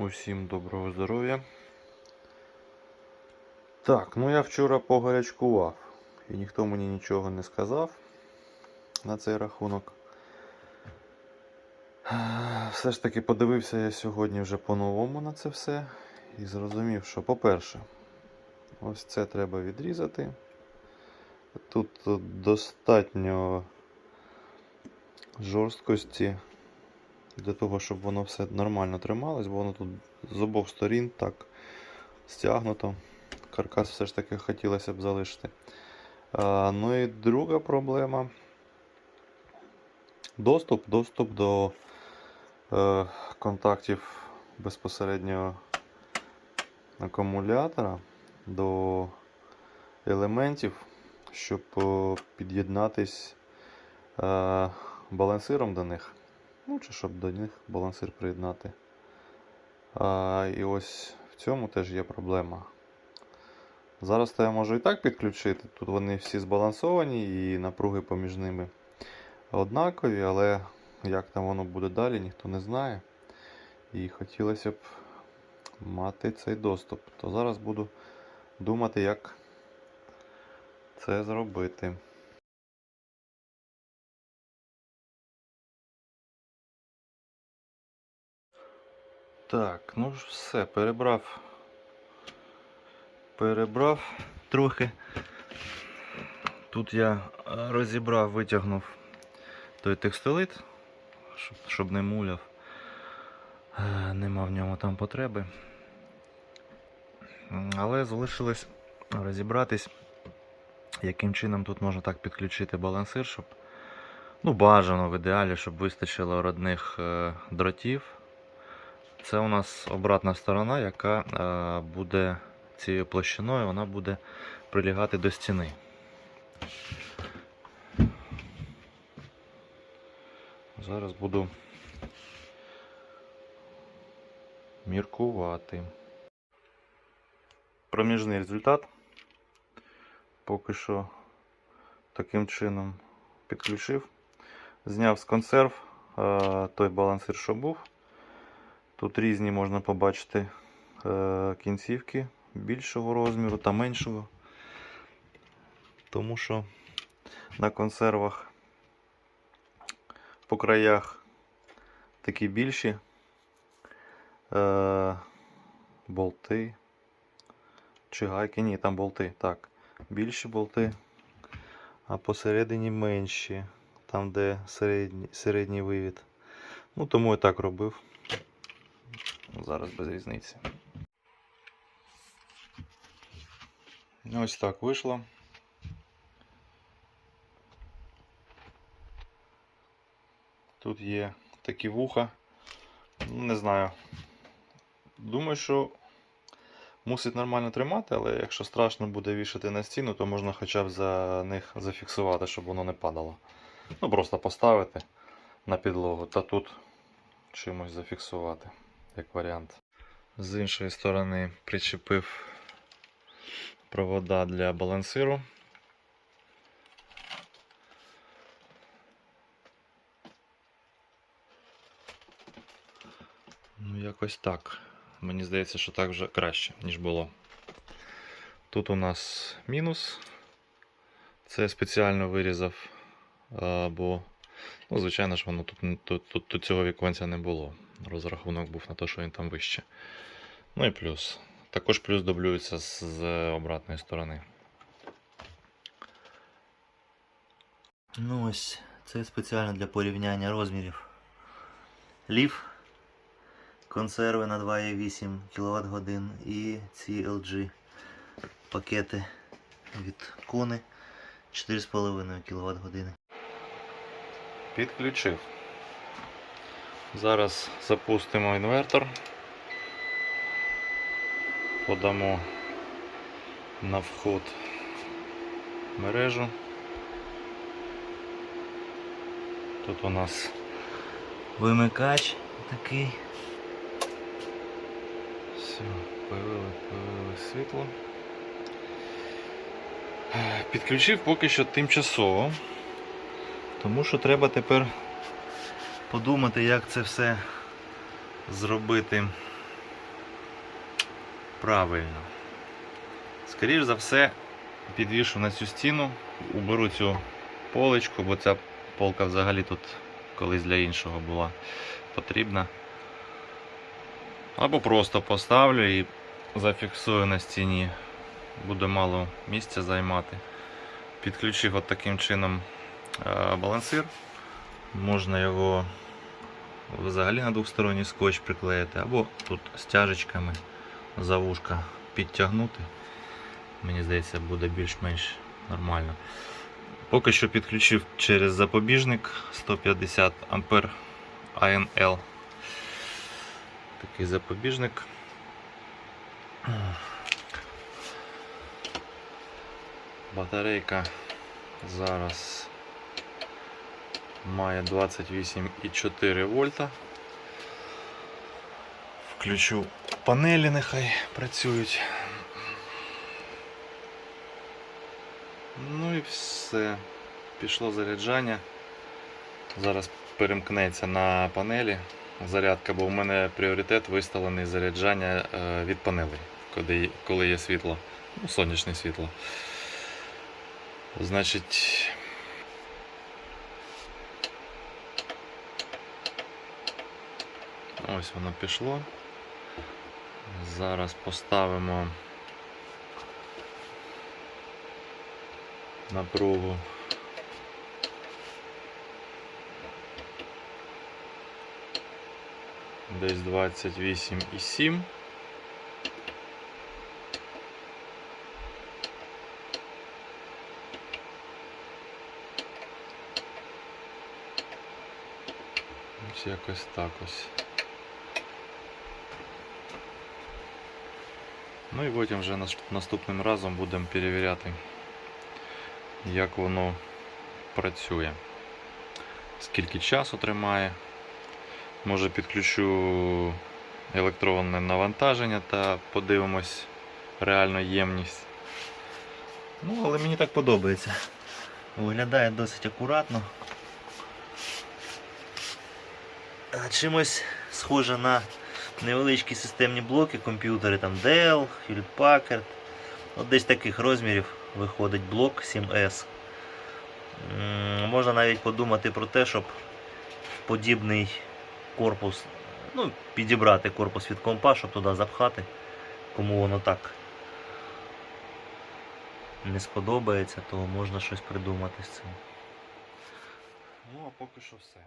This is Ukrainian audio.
Усім доброго здоров'я. Так, ну я вчора погарячкував і ніхто мені нічого не сказав на цей рахунок. Все ж таки подивився я сьогодні вже по-новому на це все і зрозумів, що, по-перше, ось це треба відрізати. Тут достатньо жорсткості для того, щоб воно все нормально трималось, бо воно тут з обох сторін так стягнуто. Каркас все ж таки хотілося б залишити. А, ну і друга проблема. Доступ, доступ до е, контактів безпосередньо акумулятора, до елементів, щоб е, під'єднатись е, балансиром до них. Ну, чи щоб до них балансир приєднати. А, і ось в цьому теж є проблема. Зараз то я можу і так підключити. Тут вони всі збалансовані і напруги поміж ними однакові, але як там воно буде далі, ніхто не знає. І хотілося б мати цей доступ. То зараз буду думати, як це зробити. Так, ну ж все, перебрав. Перебрав трохи. Тут я е, розібрав, витягнув той текстилит, щоб, щоб не муляв. Е, Нема в ньому там потреби. Але залишилось розібратись, яким чином тут можна так підключити балансир, щоб ну, бажано в ідеалі, щоб вистачило родних е, дротів. Це у нас обратна сторона, яка е, буде цією площиною, вона буде прилягати до стіни. Зараз буду міркувати. Проміжний результат. Поки що таким чином підключив. Зняв з консерв е, той балансир, що був. Тут різні можна побачити е, кінцівки більшого розміру та меншого. Тому що на консервах по краях такі більші е, болти чи гайки, ні, там болти, так, більші болти, а посередині менші, там де середній, середній вивід. Ну, тому я так робив. Зараз без різниці. Ось так вийшло. Тут є такі вуха. Не знаю. Думаю, що мусить нормально тримати, але якщо страшно буде вішати на стіну, то можна хоча б за них зафіксувати, щоб воно не падало. Ну, просто поставити на підлогу та тут чимось зафіксувати, як варіант. З іншої сторони причепив провода для балансиру. Ну, якось так. Мені здається, що так вже краще, ніж було. Тут у нас мінус. Це спеціально вирізав, а, бо, ну, звичайно ж, воно тут, тут, тут, тут цього віконця не було. Розрахунок був на те, що він там вище. Ну і плюс. Також плюс дублюється з, з обратної сторони. Ну ось, це спеціально для порівняння розмірів. Лів, консерви на 2,8 кВт годин і ці LG пакети від Kone 4,5 кВт години. Підключив. Зараз запустимо інвертор. Подамо на вход мережу. Тут у нас Вимикач такий. все, появилось, появилось світло. Підключив поки що тимчасово. Тому що треба тепер подумати, як це все зробити Правильно. Скоріше за все, підвішу на цю стіну, уберу цю поличку, бо ця полка взагалі тут колись для іншого була потрібна. Або просто поставлю і зафіксую на стіні. Буде мало місця займати. Підключив от таким чином е, балансир. Можна його взагалі на двосторонній скотч приклеїти, або тут стяжечками за вушка підтягнути. Мені здається, буде більш-менш нормально. Поки що підключив через запобіжник 150 ампер ANL. Такий запобіжник. Батарейка зараз має 28,4 вольта. Включу панелі, нехай працюють. Ну і все. Пішло заряджання. Зараз перемкнеться на панелі зарядка, бо в мене пріоритет виставлений заряджання е, від панелей, коли, є світло, ну, сонячне світло. Значить. Ось воно пішло. Зараз поставимо напругу. Десь 28,7. Ось якось так ось. Ну і потім вже наступним разом будемо перевіряти, як воно працює. Скільки часу тримає. Може підключу електронне навантаження та подивимось реальну ємність. Ну, але мені так подобається. Виглядає досить акуратно. Чимось схоже на невеличкі системні блоки, комп'ютери там Dell, Hewlett Packard. От десь таких розмірів виходить блок 7S. Можна навіть подумати про те, щоб подібний корпус, ну, підібрати корпус від компа, щоб туди запхати, кому воно так не сподобається, то можна щось придумати з цим. Ну, а поки що все.